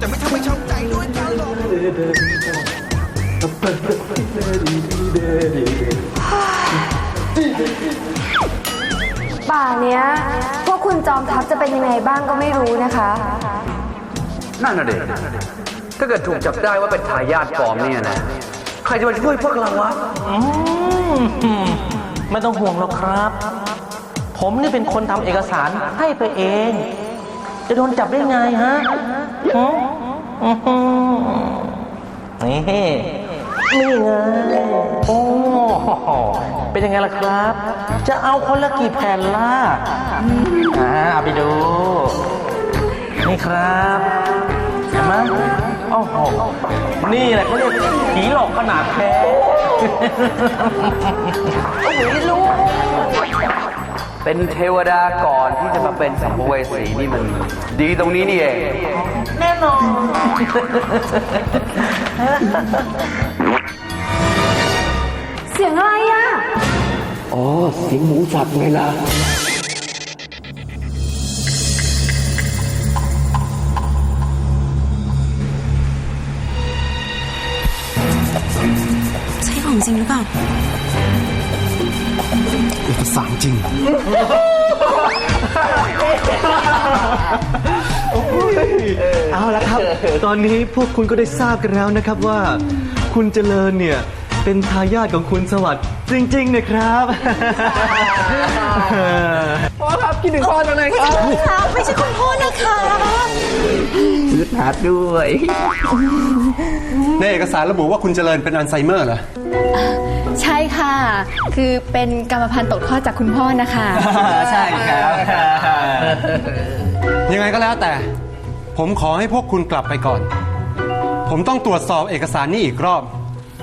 แต่ไม่ทำให้ช้ำใจด้วยกันหรอกป่าเนี้ย พวกคุณจอมทัพจะเป็นยังไงบ้างก็ไม่รู้นะคะ นั่นน่ะเด็กถ้าเกิดถูกจับได้ว่าเป็นทายาทปลอมเนี่ยนะ ใครจะมาช่วยพวกเราวะอืมไม่ต้องห่วงหรอกครับ ผมนี่เป็นคนทำเอกสารให้ไปเอง จะโดนจับได้ไงฮะหืมอื้อหือ นี่นี่ไงโอ้เป็นยังไงล่ะครับ จะเอาคนละกี่แผ่นล่ะอ่าเอาไปดู นี่ครับเห็นไหมโอ้โหนี่แหละเขาเรียกผีหลอกขนาดแท้ เป็นเทวดาก่อนที่จะมาเป็นสัมภเวสีนี่มัน ดีตรงนี้นี่เอง แน่นอนเสียงอะไรอะ อ๋อ เสียงหมูสับไงล่ะ ใช่ของจริงหรือเปล่า เอกสารจริง เอาละครับ ตอนนี้พวกคุณก็ได้ทราบกันแล้วนะครับว่า คุณเจริญเนี่ย เป็นทายาทของคุณสวัสดิ์จริงๆนะครับ พ่อครับคิดถึงพ่อจังเลยครับไม่ใช่คุณพ่อนะคะ อึดหัดด้วย ในเอกสารระบุว่าคุณเจริญเป็นอัลไซเมอร์เหรอ ใช่ค่ะ คือเป็นกรรมพันธุ์ตกทอดจากคุณพ่อนะคะ ใช่ครับ ยังไงก็แล้วแต่ ผมขอให้พวกคุณกลับไปก่อน ผมต้องตรวจสอบเอกสารนี้อีกรอบ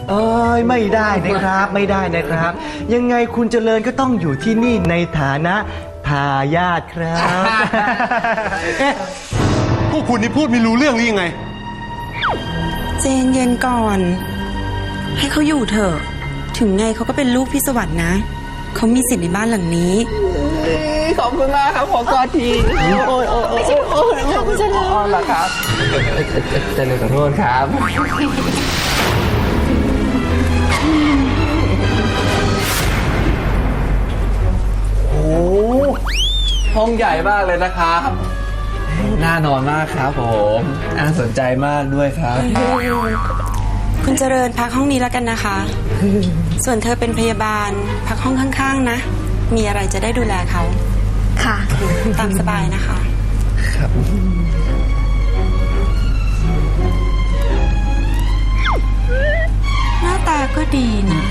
เอ้ยไม่ได้นะครับไม่ได้นะครับ ยังไงคุณเจริญก็ต้องอยู่ที่นี่ในฐานะทายาทครับ เอ๊ะพ วกคุณนี่พูดไม่รู้เรื่องหรือยังไง เจนเย็นก่อน ให้เขาอยู่เถอะ ถึงไงเขาก็เป็นลูกพี่สวัสด์นะ เขามีสิทธิ์ในบ้านหลังนี้ ขอบคุณมากครับขอกอดทีโอ้ยโอ้ยโอ้ยโอ้ยขอบคุณเจริญอ๋อเหรอครับเจริญขอโทษครับ โอ้ห้องใหญ่มากเลยนะครับ น่านอนมากครับผมน่าสนใจมากด้วยครับ คุณเจริญพักห้องนี้แล้วกันนะคะ ส่วนเธอเป็นพยาบาลพักห้องข้างๆ นะ มีอะไรจะได้ดูแลเขา ค่ะ ตามสบายนะคะ ครับหน้าตาก็ดีนะ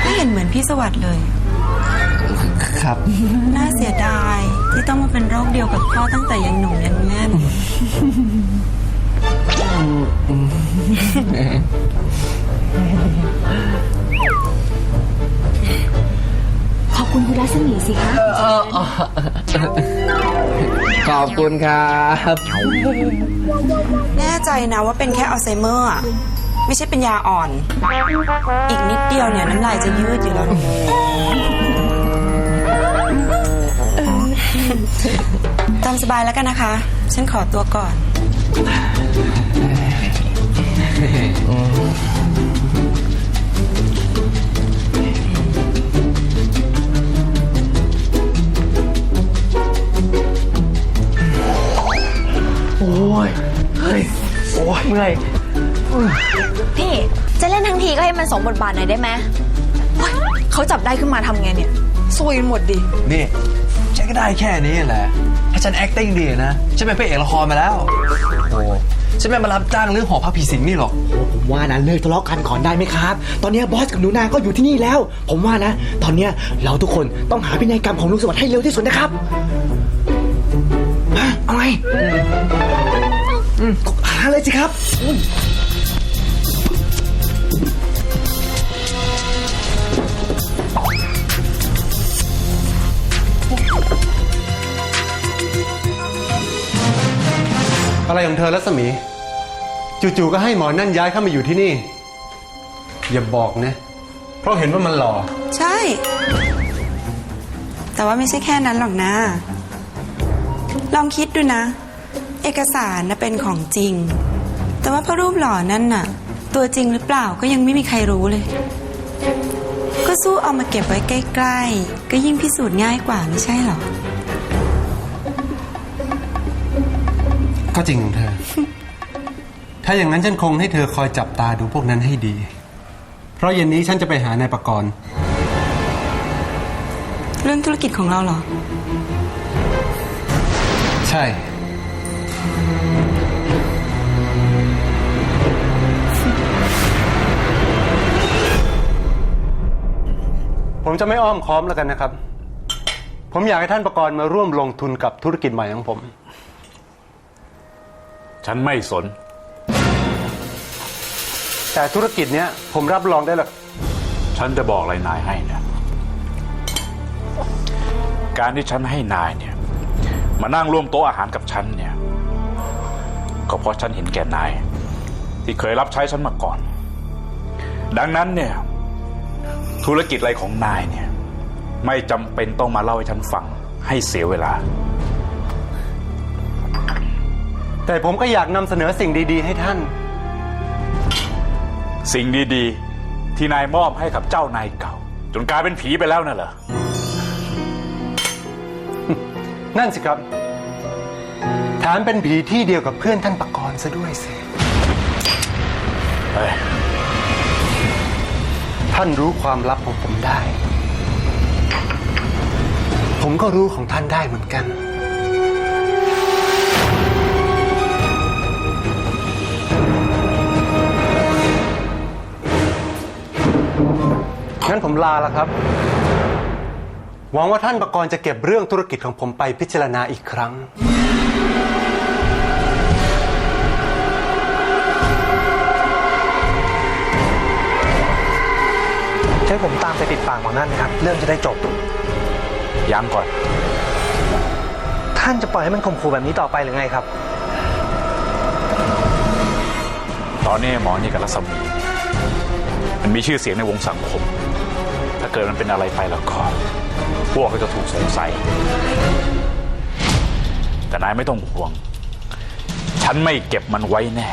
ไม่เห็นเหมือนพี่สวัสด์เลย ครับ น่าเสียดาย ที่ต้องมาเป็นโรคเดียวกับพ่อตั้งแต่ยังหนุ่มยังแน่น ขอบคุณคุณรัศมีสิคะ ขอบคุณครับแน่ใจนะว่าเป็นแค่อัลไซเมอร์อะไม่ใช่เป็นยาอ่อน อีกนิดเดียวเนี่ยน้ำลายจะยืดอยู่แล้วนะ ตามสบายแล้วกันนะคะ ฉันขอตัวก่อน โอ้ย เฮ้ย โอ้ยเมื่อย พี่ จะเล่นทั้งทีก็ให้มันสมบทบาทหน่อยได้ไหมโอ๊ยเขาจับได้ขึ้นมาทำไงเนี่ยซวยหมดดิ นี่ ฉันก็ได้แค่นี้แหละ ถ้าฉัน acting ดีนะ ฉันเป็นพระเอกละครมาแล้ว โอ้ฉันไม่มารับจ้างเรื่องหอพักผีสิงนี่หรอกผมว่านะเลิกทะเลาะกันก่อนได้ไหมครับ ตอนนี้บอสกับหนูนา ก็อยู่ที่นี่แล้ว ผมว่านะ ตอนเนี้ยเราทุกคนต้องหาพินัยกรรมของลุงสวัสดิ์ให้เร็วที่สุดนะครับฮะเอาไงอืมหาเลยสิครับ อะไรของเธอรัศมี จู่ๆก็ให้หมอนั่นย้ายเข้ามาอยู่ที่นี่ อย่าบอกนะ เพราะเห็นว่ามันหล่อ ใช่ แต่ว่าไม่ใช่แค่นั้นหรอกนะ ลองคิดดูนะ เอกสารนะเป็นของจริง แต่ว่าพระรูปหล่อนั่นน่ะ ตัวจริงหรือเปล่าก็ยังไม่มีใครรู้เลย ก็สู้เอามาเก็บไว้ใกล้ ๆ ก็ยิ่งพิสูจน์ง่ายกว่าไม่ใช่หรอ ก็จริงของเธอ ถ้าอย่างนั้นฉันคงให้เธอคอยจับตาดูพวกนั้นให้ดี เพราะเย็นนี้ฉันจะไปหานายประกรณ์ เรื่องธุรกิจของเราเหรอ ใช่ ผมจะไม่อ้อมค้อมแล้วกันนะครับ ผมอยากให้ท่านประกรณ์มาร่วมลงทุนกับธุรกิจใหม่ของผม ฉันไม่สน แต่ธุรกิจเนี้ยผมรับรองได้หรอกฉันจะบอกอะไรนายให้นะ การที่ฉันให้นายเนี่ย มานั่งร่วมโต๊ะอาหารกับฉันเนี่ย ก็เพราะฉันเห็นแก่นาย ที่เคยรับใช้ฉันมาก่อน ดังนั้นเนี่ย ธุรกิจอะไรของนายเนี่ย ไม่จำเป็นต้องมาเล่าให้ฉันฟังให้เสียเวลา แต่ผมก็อยากนำเสนอสิ่งดีๆ ให้ท่าน สิ่งดีๆ ที่นายมอบให้กับเจ้านายเก่า จนกลายเป็นผีไปแล้วน่ะเหรอ นั่นสิครับแถมเป็นผีที่เดียวกับเพื่อนท่านประกรณ์ซะด้วยสิเฮ้ยท่านรู้ความลับของผมได้ ผมก็รู้ของท่านได้เหมือนกัน งั้นผมลาแล้วครับ หวังว่าท่านประกรณ์จะเก็บเรื่องธุรกิจของผมไปพิจารณาอีกครั้ง ใช้ผมตามไปติดปากหมอนั่นนะครับ เรื่องจะได้จบยังก่อน ท่านจะปล่อยให้มันข่มขู่แบบนี้ต่อไปหรือไงครับ ตอนนี้หมอนี่กับรัศมีเนี่ยมันมีชื่อเสียงในวงสังคมถ้า เกิดมันเป็นอะไรไปแล้วก็ พวกก็จะถูกสงสัย แต่นายไม่ต้องห่วง ฉันไม่เก็บมันไว้แน่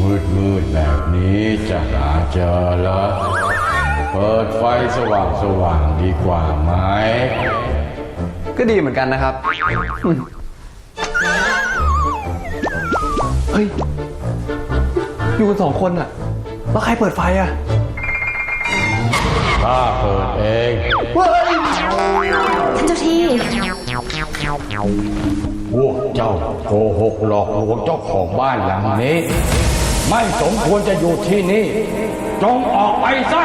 มืดมืดๆแบบนี้จะหาเจอเหรอ เปิดไฟสว่างสว่างๆดีกว่าไหม ก็ดีเหมือนกันนะครับอืมเฮ้ย อยู่กันสองคนอะแล้วใครเปิดไฟอะข้าเปิดเอง ท่านเจ้าที่ พวกเจ้าโกหกหลอกลวงเจ้าของบ้านหลังนี้ ไม่สมควรจะอยู่ที่นี่ จงออกไปซะ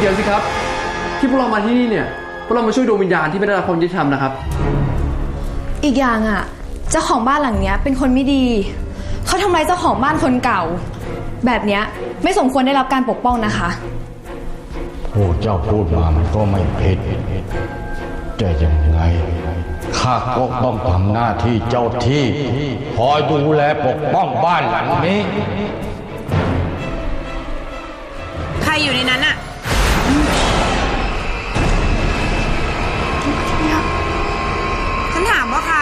เดี๋ยวสิครับ ที่พวกเรามาที่นี่เนี่ยพวกเรามาช่วยดวงวิญญาณที่ไม่ได้รับความยุติธรรมนะครับ อีกอย่างอะเจ้าของบ้านหลังเนี้ยเป็นคนไม่ดีเขาทำลายเจ้าของบ้านคนเก่า แบบเนี้ยไม่สมควรได้รับการปกป้องนะคะ พวกเจ้าพูดมามันก็ไม่ผิดแต่ยังไง ข้าก็ต้องทำหน้าที่เจ้าที่คอยดูแลปกป้องบ้านหลังนี้ ใครอยู่ในนั้นอะฉันถามว่าใคร